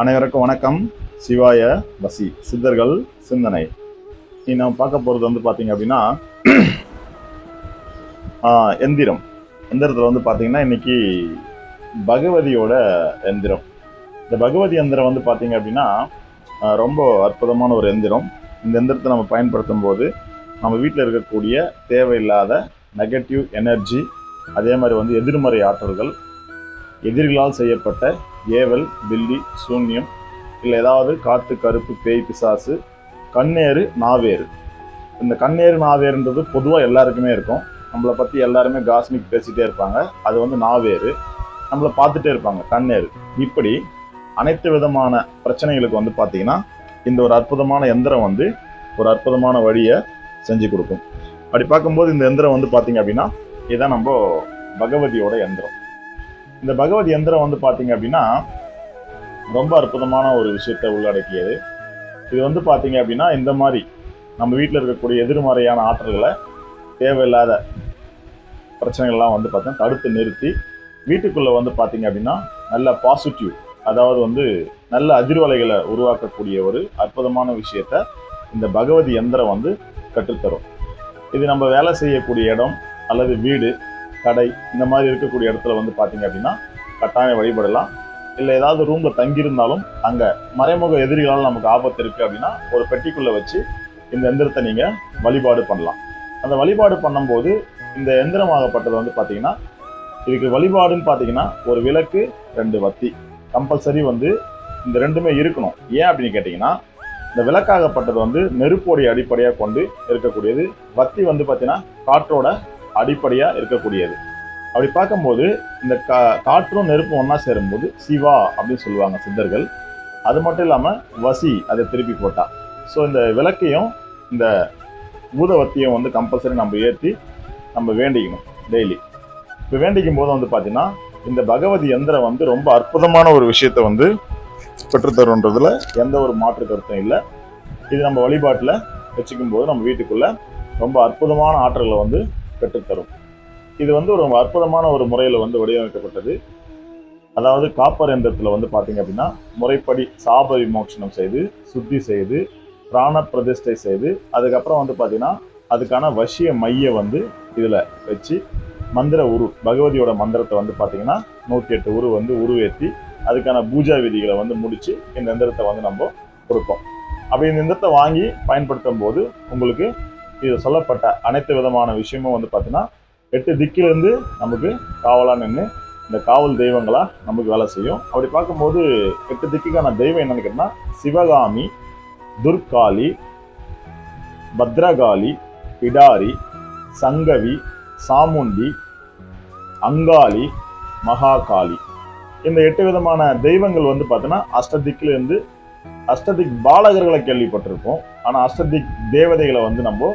அனைவருக்கும் வணக்கம். சிவாய வசி சித்தர்கள் சிந்தனை. நீ நம்ம பார்க்க போகிறது வந்து பார்த்தீங்க அப்படின்னா எந்திரம். எந்திரத்தில் வந்து பார்த்தீங்கன்னா இன்னைக்கு பகவதியோட எந்திரம். இந்த பகவதி எந்திரம் வந்து பார்த்தீங்க அப்படின்னா ரொம்ப அற்புதமான ஒரு எந்திரம். இந்த எந்திரத்தை நம்ம பயன்படுத்தும் போது நம்ம வீட்டில் இருக்கக்கூடிய தேவையில்லாத நெகட்டிவ் எனர்ஜி அதே மாதிரி வந்து எதிர்மறை ஆற்றல்கள் எதிரிகளால் செய்யப்பட்ட ஏவல் பில்லி சூன்யம் இல்லை ஏதாவது காத்து கருப்பு பேய் பிசாசு கண்ணேறு நாவேறு இந்த கண்ணேறு நாவேறுன்றது பொதுவாக எல்லாருக்குமே இருக்கும். நம்மளை பற்றி எல்லாருமே காஸ்மிக் பேசிகிட்டே இருப்பாங்க. அது வந்து நாவேறு நம்மளை பார்த்துட்டே இருப்பாங்க கண்ணேறு. இப்படி அனைத்து விதமான பிரச்சனைகளுக்கு வந்து பார்த்தீங்கன்னா இந்த ஒரு அற்புதமான எந்திரம் வந்து ஒரு அற்புதமான வழியை செஞ்சு கொடுக்கும். அப்படி பார்க்கும்போது இந்த எந்திரம் வந்து பார்த்தீங்க அப்படின்னா இதுதான் நம்ம பகவதியோட எந்திரம். இந்த பகவதி எந்திரம் வந்து பார்த்தீங்க அப்படின்னா ரொம்ப அற்புதமான ஒரு விஷயத்தை உள்ளடக்கியது. இது வந்து பார்த்தீங்க அப்படின்னா இந்த மாதிரி நம்ம வீட்டில் இருக்கக்கூடிய எதிர்மறையான ஆற்றல்களை தேவையில்லாத பிரச்சனைகள்லாம் வந்து பார்த்தீங்கன்னா தடுத்து நிறுத்தி வீட்டுக்குள்ளே வந்து பார்த்தீங்க அப்படின்னா நல்ல பாசிட்டிவ் அதாவது வந்து நல்ல அதிர்வலைகளை உருவாக்கக்கூடிய ஒரு அற்புதமான விஷயத்த இந்த பகவதி எந்திரம் வந்து கற்றுத்தரும். இது நம்ம வேலை செய்யக்கூடிய இடம் அல்லது வீடு கடை இந்த மாதிரி இருக்கக்கூடிய இடத்துல வந்து பார்த்தீங்க அப்படின்னா கட்டாயம் வழிபடலாம். இல்லை ஏதாவது ரூமில் தங்கியிருந்தாலும் அங்கே மறைமுக எதிரிகளால் நமக்கு ஆபத்து இருக்குது அப்படின்னா ஒரு பெட்டிக்குள்ளே வச்சு இந்த எந்திரத்தை நீங்கள் வழிபாடு பண்ணலாம். அந்த வழிபாடு பண்ணும்போது இந்த எந்திரமாகப்பட்டது வந்து பார்த்தீங்கன்னா இதுக்கு வழிபாடுன்னு பார்த்தீங்கன்னா ஒரு விளக்கு ரெண்டு வத்தி. கம்பல்சரி வந்து இந்த ரெண்டுமே இருக்கணும். ஏன் அப்படின்னு கேட்டிங்கன்னா இந்த விளக்காகப்பட்டது வந்து நெருப்போடைய அடிப்படையாக கொண்டு இருக்கக்கூடியது. வத்தி வந்து பார்த்தீங்கன்னா காற்றோட அடிப்படையாக இருக்கக்கூடியது. அப்படி பார்க்கும்போது இந்த கா காற்றும் நெருப்பும் ஒன்றா சேரும்போது சிவா அப்படின்னு சொல்லுவாங்க சித்தர்கள். அது மட்டும் இல்லாமல் வசி அதை திருப்பி போட்டா. ஸோ இந்த விளக்கையும் இந்த பூதவத்தியும் வந்து கம்பல்சரி நம்ம ஏற்றி நம்ம வேண்டிக்கணும் டெய்லி இப்போ வேண்டிக்கும் போது வந்து பார்த்தீங்கன்னா இந்த பகவதி எந்திரம் வந்து ரொம்ப அற்புதமான ஒரு விஷயத்தை வந்து பெற்றுத்தருன்றதுல எந்த ஒரு மாற்று கருத்தும் இல்லை. இது நம்ம வழிபாட்டில் வச்சுக்கும் போது நம்ம வீட்டுக்குள்ளே ரொம்ப அற்புதமான ஆற்றலை வந்து பெற்றுத்தரும் இது வந்து ஒரு அற்புதமான ஒரு முறையில் வந்து வடிவமைக்கப்பட்டது. அதாவது காப்பர் எந்திரத்தில் வந்து பார்த்தீங்க அப்படின்னா முறைப்படி சாப விமோசனம் செய்து சுத்தி செய்து பிராண பிரதிஷ்டை செய்து அதுக்கப்புறம் வந்து பார்த்தீங்கன்னா அதுக்கான வசிய மைய வந்து இதில் வச்சு மந்திர உரு பகவதியோட மந்திரத்தை வந்து பார்த்தீங்கன்னா நூற்றி எட்டு உரு வந்து உருவேற்றி அதுக்கான பூஜா விதிகளை வந்து முடித்து இந்த எந்திரத்தை வந்து நம்ம கொடுப்போம். அப்படி இந்த எந்திரத்தை வாங்கி பயன்படுத்தும் போது உங்களுக்கு இது சொல்லப்பட்ட அனைத்து விதமான விஷயமும் வந்து பார்த்தீங்கன்னா எட்டு திக்கிலிருந்து நமக்கு காவலாக நின்று இந்த காவல் தெய்வங்களாக நமக்கு வேலை செய்யும். அப்படி பார்க்கும்போது எட்டு திக்குக்கான தெய்வம் என்னன்னு கேட்டால் சிவகாமி துர்காளி பத்ரகாளி பிடாரி சங்கவி சாமுண்டி அங்காளி மகாகாளி. இந்த எட்டு விதமான தெய்வங்கள் வந்து பார்த்தீங்கன்னா அஷ்டதிக்கிலேருந்து அஷ்டதிக் பாலகர்களை கேள்விப்பட்டிருப்போம். ஆனால் அஷ்டதிக் தேவதைகளை வந்து நம்ம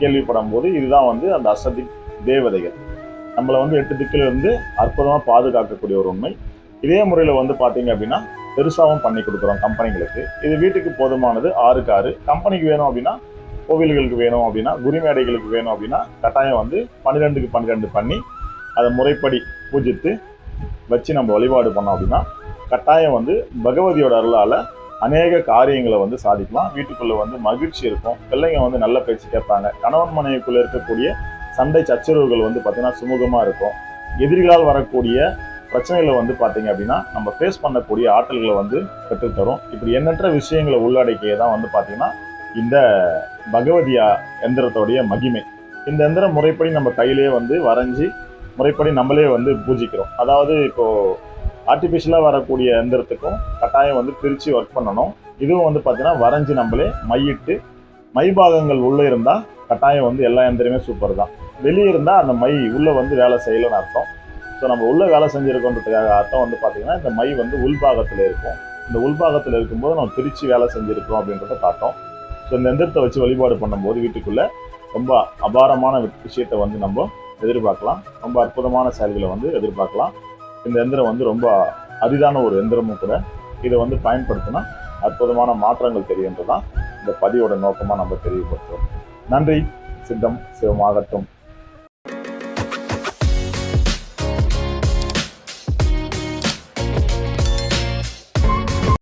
கேள்விப்படும் போது இதுதான் வந்து அந்த அசதி தேவதைகள். நம்மளை வந்து எட்டு திக்கிலிருந்து அற்புதமாக பாதுகாக்கக்கூடிய ஒரு உண்மை. இதே முறையில் வந்து பார்த்தீங்க அப்படின்னா பெருசாகவும் பண்ணி கொடுக்குறோம் கம்பெனிகளுக்கு. இது வீட்டுக்கு போதுமானது ஆறுக்கு ஆறு. கம்பெனிக்கு வேணும் அப்படின்னா கோவில்களுக்கு வேணும் அப்படின்னா குருமேடைகளுக்கு வேணும் அப்படின்னா கட்டாயம் வந்து பன்னிரெண்டுக்கு பன்னிரெண்டு பண்ணி அதை முறைப்படி பூஜித்து வச்சு நம்ம வழிபாடு பண்ணோம் அப்படின்னா கட்டாயம் வந்து பகவதியோட அருளால் அநேக காரியங்களை வந்து சாதிக்கலாம். வீட்டுக்குள்ள வந்து மகிழ்ச்சி இருக்கும். பிள்ளைங்க வந்து நல்ல பேச்சு கேட்பாங்க. கணவன் மனைவிக்குள்ள இருக்கக்கூடிய சண்டை சச்சரவுகள் வந்து பார்த்தீங்கன்னா சுமூகமாக இருக்கும். எதிரிகளால் வரக்கூடிய பிரச்சனைகளை வந்து பார்த்தீங்க அப்படின்னா நம்ம ஃபேஸ் பண்ணக்கூடிய ஆற்றல்களை வந்து பெற்றுத்தரும். இப்படி எண்ணற்ற விஷயங்களை உள்ளடக்கிய தான் வந்து பார்த்தீங்கன்னா இந்த பகவதியா எந்திரத்தோடைய மகிமை. இந்த எந்திரம் முறைப்படி நம்ம கையிலேயே வந்து வரைஞ்சி முறைப்படி நம்மளே வந்து பூஜிக்கிறோம். அதாவது இப்போது ஆர்டிஃபிஷியலாக வரக்கூடிய எந்திரத்துக்கும் கட்டாயம் வந்து பிரித்து ஒர்க் பண்ணணும். இதுவும் வந்து பார்த்தீங்கன்னா வரைஞ்சி நம்மளே மையிட்டு மை பாகங்கள் உள்ளே இருந்தால் கட்டாயம் வந்து எல்லா எந்திரமே சூப்பர் தான். வெளியே இருந்தால் அந்த மை உள்ளே வந்து வேலை செய்யலைன்னு அர்த்தம். ஸோ நம்ம உள்ளே வேலை செஞ்சுருக்கோன்றதுக்காக அர்த்தம் வந்து பார்த்தீங்கன்னா இந்த மை வந்து உள்பாகத்தில் இருக்கும். இந்த உள்பாகத்தில் இருக்கும்போது நம்ம பிரித்து வேலை செஞ்சுருக்கோம் அப்படின்றத காட்டும். ஸோ இந்த எந்திரத்தை வச்சு வழிபாடு பண்ணும்போது வீட்டுக்குள்ளே ரொம்ப அபாரமான விஷயத்தை வந்து நம்ம எதிர்பார்க்கலாம். ரொம்ப அற்புதமான செயல்களை வந்து எதிர்பார்க்கலாம். இந்த எந்திரம் வந்து ரொம்ப அரிதான ஒரு எந்திரமும் கூட இதை வந்து பயன்படுத்தினா அற்புதமான மாற்றங்கள் தெரியுன்றதான் இந்த பதிவோட நோக்கமாக நம்ம தெரியப்படுத்துகிறோம் நன்றி. சித்தம் சிவமாகட்டும்.